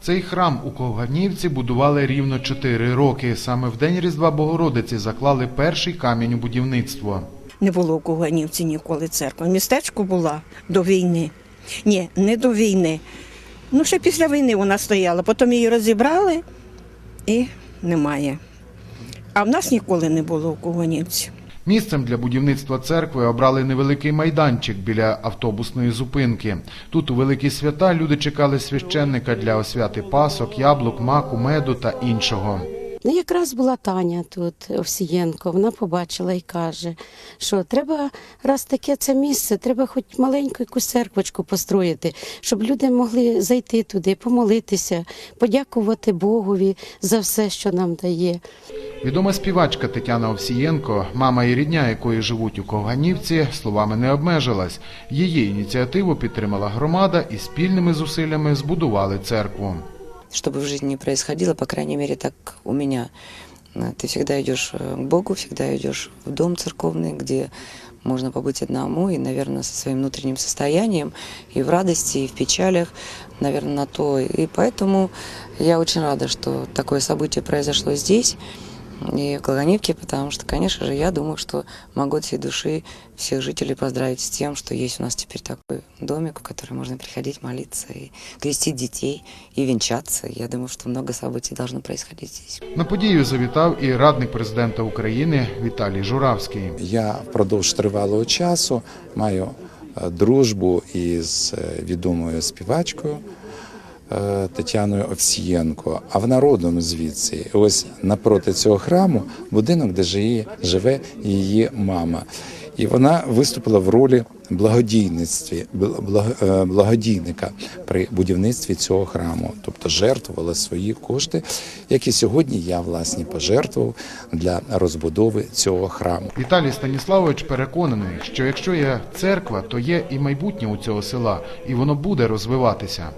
Цей храм у Ковганівці будували рівно 4 роки. Саме в день Різдва Богородиці заклали перший камінь у будівництво. Не було в Куганівці ніколи церкви. Містечко була до війни. Ні, не до війни. Ну, ще після війни вона стояла. Потім її розібрали і немає. А в нас ніколи не було в Куганівці. Місцем для будівництва церкви обрали невеликий майданчик біля автобусної зупинки. Тут у великі свята люди чекали священника для освяти пасок, яблук, маку, меду та іншого. Ну, якраз була Таня тут, Овсієнко. Вона побачила і каже, що треба, раз таке це місце, треба хоч маленьку якусь церквочку построїти, щоб люди могли зайти туди, помолитися, подякувати Богові за все, що нам дає. Відома співачка Тетяна Овсієнко, мама і рідня якої живуть у Ковганівці, словами не обмежилась. Її ініціативу підтримала громада і спільними зусиллями збудували церкву. Что бы в жизни ни происходило, по крайней мере, так у меня. Э, Ты всегда идешь э, к Богу, всегда идешь в дом церковный, где можно побыть одному и, наверное, со своим внутренним состоянием, и в радости, и в печалях, наверное, на то. И поэтому я очень рада, что такое событие произошло здесь, и в Кологонивке, потому что, конечно же, я думаю, что могу от всей души всех жителей поздравить с тем, что есть у нас теперь такой домик, в который можно приходить молиться и крестить детей, и венчаться. Я думаю, что много событий должно происходить здесь. На подію завітав і радник президента України Віталій Журавський. Я впродовж тривалого часу маю е, дружбу із е, відомою співачкою Тетяною Овсієнко, а вона родом звідси. Ось напроти цього храму будинок, де живе, живе її мама. І вона виступила в ролі благодійництві, е, благодійника при будівництві цього храму, тобто жертвувала свої кошти, які сьогодні я власне пожертвував для розбудови цього храму. Віталій Станіславович переконаний, що якщо є церква, то є і майбутнє у цього села, і воно буде розвиватися.